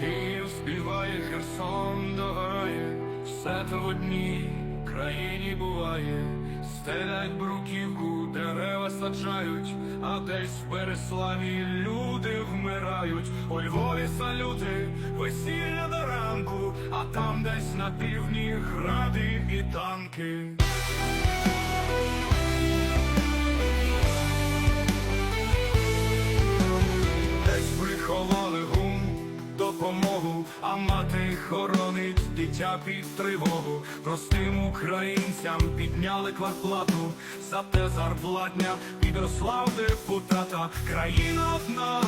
Київ співає, Херсон догорає, все то в одній країні буває, стелять бруківку, дерева саджають, а десь в Береславі люди вмирають, у Львові салюти, весілля до ранку, а там десь на півдні гради і танки. Допомогу, а мати хоронить дитя під тривогу. Простим українцям підняли квартплату, зате зарплатня підросла в депутата. Країна одна,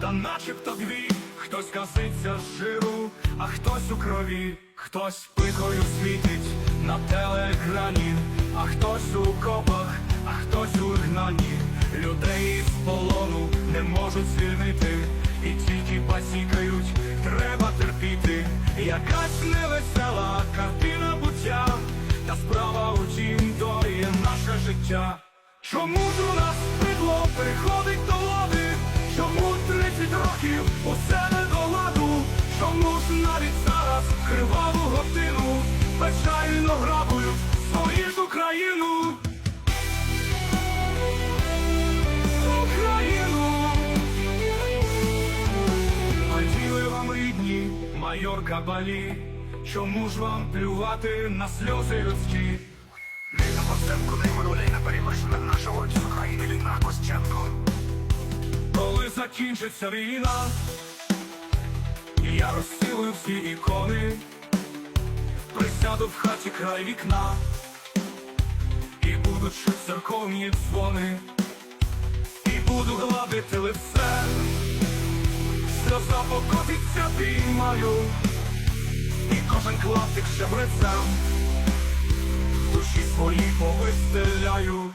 та начебто дві. Хтось каситься з жиру, а хтось у крові, хтось пикою світить на телеекрані, а хтось у копах, а хтось у гнанні. Людей з полону не можуть звільнити, і тільки терпіти. Якась невесела картина буття, та справа у тім, то є наше життя. Чому ж у нас бидло приходить до влади? Чому 30 років усе не до ладу? Чому ж навіть зараз криваву годину безжально грабують свою ж? Україну. Майор Кабалі. Чому ж вам плювати на сльози людські? Ліна Костенко, не минулі на перемишна нашого з України Ліна Костенко. Коли закінчиться війна, і я розсилую всі ікони, присяду в хаті край вікна, і будуть чуть церковні дзвони, і буду гладити лице, покотиться і кожен клаптик шебрецем, душі свої повистеляю,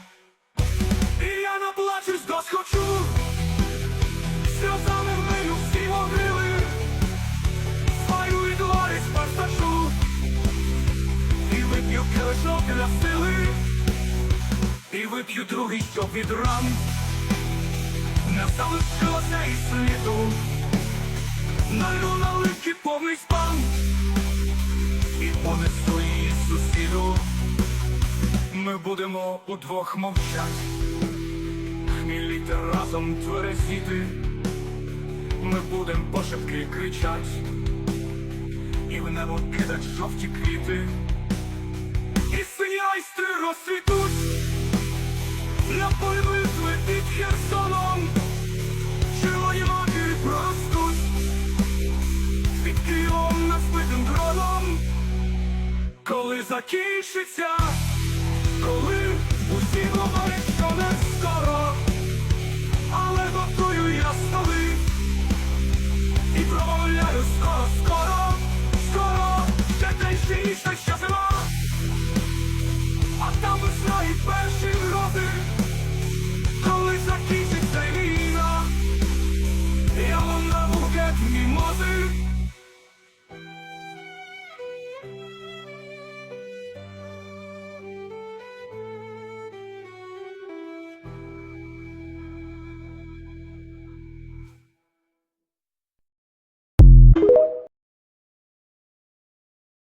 і я наплачусь досхочу. Сльозами вмию всі могили, свою і дворі спартачу, і вип'ю келишок для сили, і вип'ю другий, щоб від ран. Не залишилося і сліду, налю на липки повний спан, і понесу її сусіду, ми будемо удвох мовчать. Хміліти разом тверезіти, ми будем пошепки кричать, і в небо кидать жовті квіти, і сині айстри розцвітуть, для битви закінчиться, коли усі говорять, що не скоро, але готую я столи і промовляю скоро скоро.